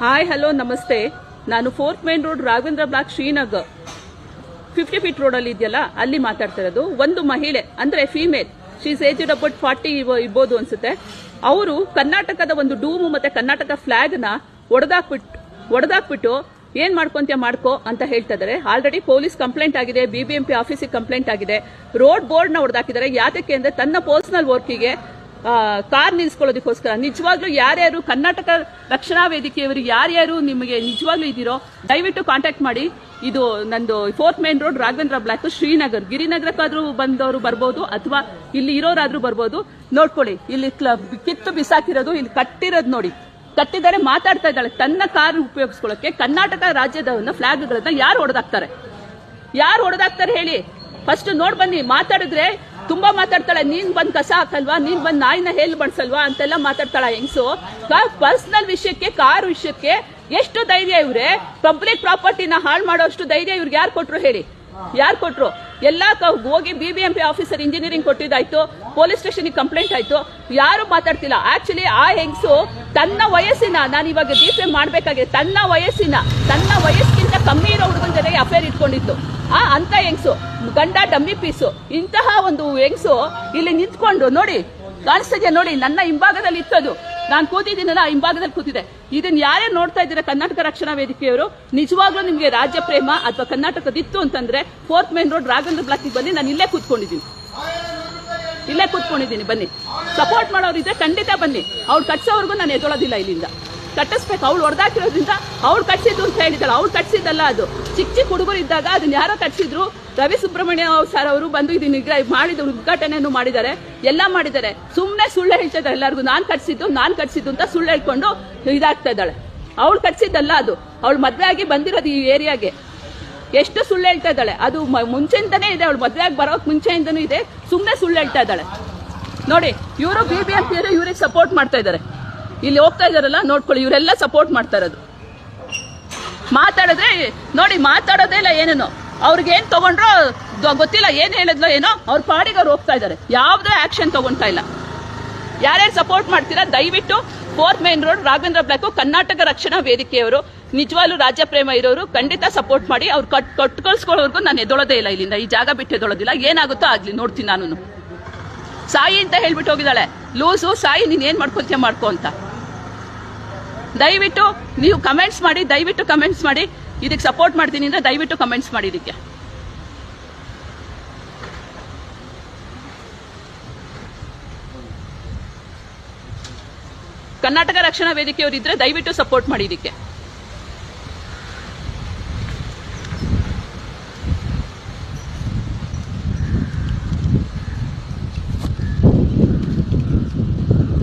Hi hello ನಮಸ್ತೆ ನಾನು fourth main road Raghavendra block Srinagar fifty feet ರೋಡಲ್ಲಿ ಇದೆಯಲ್ಲ, ಅಲ್ಲಿ ಮಾತಾಡ್ತಾ ಇರೋದು. ಒಂದು ಮಹಿಳೆ, ಅಂದ್ರೆ female she's aged about forty ಇರ್ಬೋದು ಅನ್ಸುತ್ತೆ. ಅವರು ಕರ್ನಾಟಕದ ಒಂದು ಡೂಮು ಮತ್ತೆ ಕರ್ನಾಟಕ ಫ್ಲಾಗ್ನ ಒಡೆದಾಕ್ಬಿಟ್ಟು ಒಡೆದಾಕ್ಬಿಟ್ಟು ಏನು ಮಾಡ್ಕೊಂತ ಮಾಡ್ಕೋ ಅಂತ ಹೇಳ್ತಾ ಇದಾರೆ ಆಲ್ರೆಡಿ ಪೊಲೀಸ್ ಕಂಪ್ಲೇಂಟ್ ಆಗಿದೆ ಬಿಬಿಎಂಪಿ ಆಫೀಸಿಗೆ ಕಂಪ್ಲೇಂಟ್ ಆಗಿದೆ. ರೋಡ್ ಬೋರ್ಡ್ನ ಹೊಡೆದಾಕಿದ್ದಾರೆ ಯಾತಕ್ಕೆ ಅಂದ್ರೆ ತನ್ನ ಪರ್ಸನಲ್ ವರ್ಕಿಗೆ ಕಾರ್ ನಿಲ್ಸ್ಕೊಳ್ಳೋದಕ್ಕೋಸ್ಕರ. ನಿಜವಾಗ್ಲೂ ಯಾರ್ಯಾರು ಕರ್ನಾಟಕ ರಕ್ಷಣಾ ವೇದಿಕೆಯವರು ಯಾರ್ಯಾರು ನಿಮಗೆ ನಿಜವಾಗ್ಲೂ ಇದ್ದೀರೋ, ದಯವಿಟ್ಟು ಕಾಂಟ್ಯಾಕ್ಟ್ ಮಾಡಿ. ಇದು ನಂದು fourth main road Raghavendra block Srinagar. ಗಿರಿನಗರಕ್ಕಾದ್ರೂ ಬಂದವರು ಬರ್ಬೋದು, ಅಥವಾ ಇಲ್ಲಿ ಇರೋರಾದ್ರೂ ಬರ್ಬೋದು. ನೋಡ್ಕೊಳ್ಳಿ, ಇಲ್ಲಿ ಕ್ಲಬ್ ಕಿತ್ತು ಬಿಸಾಕಿರೋದು, ಇಲ್ಲಿ ಕಟ್ಟಿರೋದು ನೋಡಿ. ಕಟ್ಟಿದ್ದಾರೆ, ಮಾತಾಡ್ತಾ ಇದ್ದಾಳೆ. ತನ್ನ ಕಾರ್ ಉಪಯೋಗಿಸ್ಕೊಳ್ಳೋಕೆ ಕರ್ನಾಟಕ ರಾಜ್ಯದ ಫ್ಲಾಗ್ಗಳನ್ನ ಯಾರು ಹೊಡೆದಾಕ್ತಾರೆ ಯಾರು ಹೊಡೆದಾಕ್ತಾರೆ ಹೇಳಿ? ಫಸ್ಟ್ ನೋಡ್ ಬನ್ನಿ, ಮಾತಾಡಿದ್ರೆ ತುಂಬಾ ಮಾತಾಡ್ತಾಳೆ, ನೀನ್ ಬಂದ್ ಕಸ ಹಾಕಲ್ವಾ? ನೀನ್ ಬಂದ್ ನಾಯಿನ ಹೇಲ್ ಬಡ್ಸಲ್ವಾ ಅಂತೆಲ್ಲ ಮಾತಾಡ್ತಾಳ ಹೆಂಗ್ಸು. ಪರ್ಸನಲ್ ವಿಷಯಕ್ಕೆ ಕಾರ್ ವಿಷಯಕ್ಕೆ ಎಷ್ಟು ಧೈರ್ಯ ಇವ್ರೆ? ಪಬ್ಲಿಕ್ ಪ್ರಾಪರ್ಟಿನ ಹಾಳು ಮಾಡೋಷ್ಟು ಧೈರ್ಯ ಇವ್ರಿಗೆ ಯಾರು ಕೊಟ್ರು ಹೇಳಿ? ಯಾರು ಕೊಟ್ರು? ಎಲ್ಲಾ ಬಿ ಹೋಗಿ ಪಿ ಆಫೀಸರ್ ಇಂಜಿನಿಯರಿಂಗ್ ಕೊಟ್ಟಿದ್ದಾಯ್ತು ಪೊಲೀಸ್ ಸ್ಟೇಷನ್ ಕಂಪ್ಲೇಂಟ್ ಆಯ್ತು. ಯಾರು ಮಾತಾಡ್ತಿಲ್ಲ. ಆಕ್ಚುಲಿ ಆ ಹೆಂಗ್ಸು ತನ್ನ ವಯಸ್ಸಿನ, ನಾನು ಇವಾಗ ಡಿಫೆ ಮಾಡಬೇಕಾಗಿದೆ. ತನ್ನ ವಯಸ್ಸಿನ, ತನ್ನ ವಯಸ್ಸಿಗಿಂತ ಕಮ್ಮಿ ಇರೋ ಹುಡುಗನ ಜೊತೆಗೆ ಅಫೇರ್ ಇಟ್ಕೊಂಡಿತ್ತು ಆ, ಅಂತ ಹೆಂಗ್ಸು, ಗಂಡ ಡಮ್ಮಿ ಪೀಸು, ಇಂತಹ ಒಂದು ಹೆಂಗ್ಸು ಇಲ್ಲಿ ನಿಂತ್ಕೊಂಡು ನೋಡಿ, ಕಾಣಿಸ್ತಿದ್ಯಾ ನೋಡಿ, ನನ್ನ ಹಿಂಭಾಗದಲ್ಲಿ ಇತ್ತದು. ನಾನು ಕೂತಿದ್ದೀನಲ್ಲ ಹಿಂಭಾಗದಲ್ಲಿ ಕೂತಿದೆ ಇದನ್ನ ಯಾರೇ ನೋಡ್ತಾ ಇದ್ದೀರಾ ಕರ್ನಾಟಕ ರಕ್ಷಣಾ ವೇದಿಕೆಯವರು? ನಿಜವಾಗ್ಲೂ ನಿಮಗೆ ರಾಜ್ಯ ಪ್ರೇಮ ಅಥವಾ ಕರ್ನಾಟಕದಿತ್ತು ಅಂತಂದ್ರೆ ಫೋರ್ತ್ ಮೇನ್ ರೋಡ್ ರಾಘವೇಂದ್ರ ಬ್ಲಾಕಿಗೆ ಬನ್ನಿ, ನಾನು ಇಲ್ಲೇ ಕೂತ್ಕೊಂಡಿದ್ದೀನಿ. ಇಲ್ಲೇ ಕೂತ್ಕೊಂಡಿದ್ದೀನಿ, ಬನ್ನಿ. ಸಪೋರ್ಟ್ ಮಾಡೋರಿದ್ರೆ ಖಂಡಿತ ಬನ್ನಿ. ಅವ್ರು ಕಟ್ಸೋವರೆಗೂ ನಾನು ಎದೊಳೋದಿಲ್ಲ ಇಲ್ಲಿಂದ. ಕಟ್ಟಿಸ್ಬೇಕು ಅವಳು ಹೊಡೆದಾಕಿರೋದ್ರಿಂದ ಅವ್ಳು ಕಟ್ಸಿದ್ದು ಅಂತ ಹೇಳಿದ್ದಾಳೆ. ಅವ್ಳು ಕಟ್ಸಿದ್ದಲ್ಲ ಅದು. ಚಿಕ್ಕ ಚಿಕ್ಕ ಹುಡುಗರು ಇದ್ದಾಗ ಅದನ್ನ ಯಾರೋ ಕಟ್ಸಿದ್ರು. ರವಿ ಸುಬ್ರಹ್ಮಣ್ಯ ಸರ್ ಅವರು ಬಂದು ಇದು ನಿಗ್ರಹ ಮಾಡಿದ ಉದ್ಘಾಟನೆಯನ್ನು ಮಾಡಿದ್ದಾರೆ. ಎಲ್ಲ ಮಾಡಿದ್ದಾರೆ. ಸುಮ್ಮನೆ ಸುಳ್ಳು ಹೇಳ್ತಾ ಇದ್ದಾರೆ ಎಲ್ಲರಿಗೂ. ನಾನು ಕಟ್ಸಿದ್ದು ನಾನು ಕಟ್ಸಿದ್ದು ಅಂತ ಸುಳ್ಳು ಹೇಳ್ಕೊಂಡು ಇದಾಗ್ತಾ ಇದ್ದಾಳೆ. ಅವಳು ಕಟ್ಸಿದ್ದಲ್ಲ ಅದು. ಅವಳು ಮದ್ವೆ ಆಗಿ ಬಂದಿರೋದು ಈ ಏರಿಯಾಗೆ. ಎಷ್ಟು ಸುಳ್ಳು ಹೇಳ್ತಾ ಇದ್ದಾಳೆ. ಅದು ಮುಂಚೆಯಿಂದನೇ ಇದೆ. ಅವಳು ಮದುವೆಯಾಗಿ ಬರೋಕ್ ಮುಂಚೆಯಿಂದನೂ ಇದೆ. ಸುಮ್ಮನೆ ಸುಳ್ಳು ಹೇಳ್ತಾ ಇದ್ದಾಳೆ. ನೋಡಿ, ಇವರು ಬಿ ಬಿ ಎಂ ಇವ್ರಿಗೆ ಸಪೋರ್ಟ್ ಮಾಡ್ತಾ ಇದ್ದಾರೆ. ಇಲ್ಲಿ ಹೋಗ್ತಾ ಇದಾರಲ್ಲ, ನೋಡ್ಕೊಳ್ಳಿ, ಇವರೆಲ್ಲ ಸಪೋರ್ಟ್ ಮಾಡ್ತಾ ಇರೋದು. ಮಾತಾಡಿದ್ರೆ ನೋಡಿ, ಮಾತಾಡೋದೇ ಇಲ್ಲ ಏನೇನೋ. ಅವ್ರಿಗೆ ಏನು ತಗೊಂಡ್ರೋ ಗೊತ್ತಿಲ್ಲ, ಏನು ಹೇಳಿದ್ಲೋ ಏನೋ, ಅವ್ರ ಪಾಡಿಗೆ ಅವ್ರು ಹೋಗ್ತಾ ಇದ್ದಾರೆ ಯಾವುದೇ ಆಕ್ಷನ್ ತಗೊಂತಾ ಇಲ್ಲ. ಯಾರ್ಯಾರು ಸಪೋರ್ಟ್ ಮಾಡ್ತೀರಾ, ದಯವಿಟ್ಟು fourth main road Raghavendra block Karnataka Rakshana ವೇದಿಕೆಯವರು ನಿಜವಾಗ್ಲೂ ರಾಜ್ಯ ಪ್ರೇಮ ಇರೋರು, ಖಂಡಿತ ಸಪೋರ್ಟ್ ಮಾಡಿ, ಅವ್ರು ಕಟ್ ಕಟ್ಕೊಳ್ಸ್ಕೊಳ್ಳೋರ್ಗು ನಾನು ಎದೊಳೋದೇ ಇಲ್ಲ ಇಲ್ಲಿಂದ. ಈ ಜಾಗ ಬಿಟ್ಟು ಎದೊಳೋದಿಲ್ಲ ಏನಾಗುತ್ತೋ ಆಗಲಿ, ನೋಡ್ತೀನಿ ನಾನು ಸಾಯಿ ಅಂತ ಹೇಳ್ಬಿಟ್ಟು ಹೋಗಿದ್ದಾಳೆ. ಲೂಸು, ಸಾಯಿ, ನೀನು ಏನು ಮಾಡ್ಕೊತೀಯ ಮಾಡ್ಕೊ ಅಂತ. ದಯವಿಟ್ಟು ನೀವು ಕಮೆಂಟ್ಸ್ ಮಾಡಿ, ದಯವಿಟ್ಟು ಕಮೆಂಟ್ಸ್ ಮಾಡಿ. ಇದಕ್ಕೆ ಸಪೋರ್ಟ್ ಮಾಡ್ತೀನಿ ಅಂದ್ರೆ ದಯವಿಟ್ಟು ಕಮೆಂಟ್ಸ್ ಮಾಡಿ ಇದಕ್ಕೆ. ಕರ್ನಾಟಕ ರಕ್ಷಣಾ ವೇದಿಕೆಯವರಿದ್ರೆ ದಯವಿಟ್ಟು ಸಪೋರ್ಟ್ ಮಾಡಿ ಇದಕ್ಕೆ.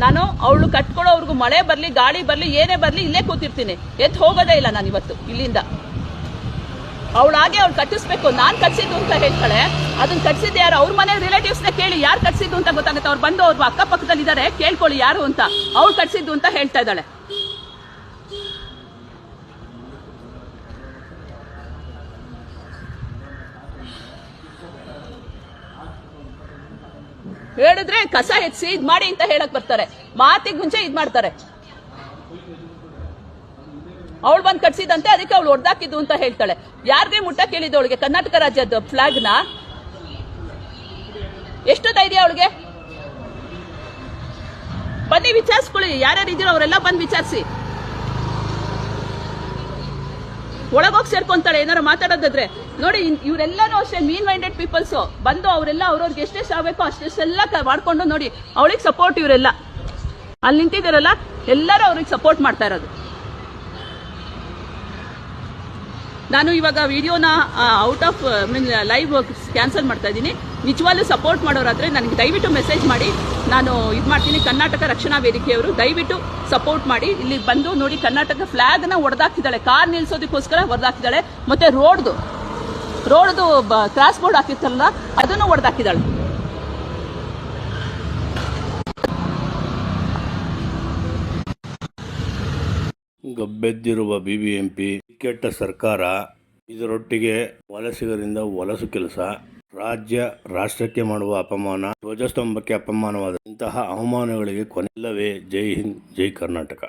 ನಾನು ಅವಳು ಕಟ್ಕೊಳ್ಳೋವ್ರಿಗೂ ಮಳೆ ಬರಲಿ, ಗಾಳಿ ಬರಲಿ, ಏನೇ ಬರಲಿ ಇಲ್ಲೇ ಕೂತಿರ್ತೀನಿ. ಎದ್ದು ಹೋಗೋದೇ ಇಲ್ಲ ನಾನು ಇವತ್ತು, ಇಲ್ಲಿಂದ. ಅವಳಾಗೆ ಅವ್ಳು ಕಟ್ಟಿಸ್ಬೇಕು. ನಾನು ಕಟ್ಸಿದ್ದು ಅಂತ ಹೇಳ್ತಾಳೆ. ಅದನ್ನ ಕಟ್ಸಿದ್ದು ಯಾರು? ಅವ್ರ ಮನೆ ರಿಲೇಟಿವ್ಸ್ನ ಕೇಳಿ ಯಾರು ಕಟ್ಸಿದ್ದು ಅಂತ ಗೊತ್ತಾಗುತ್ತೆ. ಅವ್ರು ಬಂದು ಅವ್ರ ಅಕ್ಕಪಕ್ಕದಲ್ಲಿ ಇದ್ದಾರೆ ಕೇಳ್ಕೊಳ್ಳಿ ಯಾರು ಅಂತ. ಅವ್ಳು ಕಟ್ಸಿದ್ದು ಅಂತ ಹೇಳ್ತಾ ಇದ್ದಾಳೆ. ಹೇಳಿದ್ರೆ ಕಸ ಹೆಚ್ಚಿಸಿ ಇದ್ ಮಾಡಿ ಅಂತ ಹೇಳಕ್ ಬರ್ತಾರೆ. ಮಾತಿಗೆ ಮುಂಚೆ ಇದ್ ಮಾಡ್ತಾರೆ. ಅವಳು ಬಂದು ಕಟ್ಸಿದಂತೆ ಅದಕ್ಕೆ ಅವಳು ಹೊಡೆದಾಕಿದ್ದು ಅಂತ ಹೇಳ್ತಾಳೆ. ಯಾರಿಗೆ ಮುಟ್ಟ ಕೇಳಿದ್ದು ಅವಳಿಗೆ ಕರ್ನಾಟಕ ರಾಜ್ಯದ ಫ್ಲಾಗ್ನ ಎಷ್ಟು ಧೈರ್ಯ ಅವಳಿಗೆ? ಬನ್ನಿ ವಿಚಾರಿಸ್ಕೊಳ್ಳಿ, ಯಾರ್ಯಾರು ಇದೀರೋ ಅವರೆಲ್ಲ ಬಂದು ವಿಚಾರಿಸಿ. ಒಳಗೋಗಿ ಸೇರ್ಕೊಂತಾಳೆ ಏನಾರು ಮಾತಾಡೋದಾದ್ರೆ. ನೋಡಿ ಇವರೆಲ್ಲರೂ ಅಷ್ಟೇ ಮೀನ್ ಮೈಂಡೆಡ್ ಪೀಪಲ್ಸ್ ಬಂದು ಅವರೆಲ್ಲ ಅವ್ರವ್ರಿಗೆ ಎಷ್ಟೆಷ್ಟು ಆಗಬೇಕೋ ಅಷ್ಟೆಷ್ಟೆಲ್ಲ ಕ- ಮಾಡ್ಕೊಂಡು ನೋಡಿ, ಅವಳಿಗೆ ಸಪೋರ್ಟ್ ಇವರೆಲ್ಲ. ಅಲ್ಲಿ ನಿಂತಿದ್ದಾರಲ್ಲ, ಎಲ್ಲರೂ ಅವ್ರಿಗೆ ಸಪೋರ್ಟ್ ಮಾಡ್ತಾ ಇರೋದು. ನಾನು ಇವಾಗ ವಿಡಿಯೋನ out of mean live cancel ಮಾಡ್ತಾ ಇದ್ದೀನಿ. ನಿಜವಾಗ್ಲೂ ಸಪೋರ್ಟ್ ಮಾಡೋರಾದ್ರೆ ನನಗೆ ದಯವಿಟ್ಟು ಮೆಸೇಜ್ ಮಾಡಿ. ನಾನು ಇದು ಮಾಡ್ತೀನಿ. ಕರ್ನಾಟಕ ರಕ್ಷಣಾ ವೇದಿಕೆಯವರು ದಯವಿಟ್ಟು ಸಪೋರ್ಟ್ ಮಾಡಿ. ಇಲ್ಲಿ ಬಂದು ನೋಡಿ ಕರ್ನಾಟಕ ಫ್ಲಾಗ್ನ ಹೊಡೆದಾಕಿದ್ದಾಳೆ ಕಾರ್ ನಿಲ್ಲಿಸೋದಕ್ಕೋಸ್ಕರ ಹೊಡೆದಾಕಿದ್ದಾಳೆ ಮತ್ತೆ ರೋಡ್ದು ರೋಡ್ದು ಕ್ರಾಸ್ ಬೋರ್ಡ್ ಹಾಕಿತ್ತಲ್ಲ ಅದನ್ನು ಹೊಡೆದಾಕಿದ್ದಾಳೆ ಗಬ್ಬೆದ್ದಿರುವ ಬಿಬಿಎಂಪಿ ಕೆಟ್ಟ ಸರ್ಕಾರ ಇದರೊಟ್ಟಿಗೆ ವಲಸಿಗರಿಂದ ವಲಸು ಕೆಲಸ, ರಾಜ್ಯ ರಾಷ್ಟ್ರಕ್ಕೆ ಮಾಡುವ ಅಪಮಾನ, ಧ್ವಜಸ್ತಂಭಕ್ಕೆ ಅಪಮಾನವಾದ ಇಂತಹ ಅವಮಾನಗಳಿಗೆ ಕೊನೆಲ್ಲವೇ ಜೈ ಹಿಂದ್, ಜೈ ಕರ್ನಾಟಕ.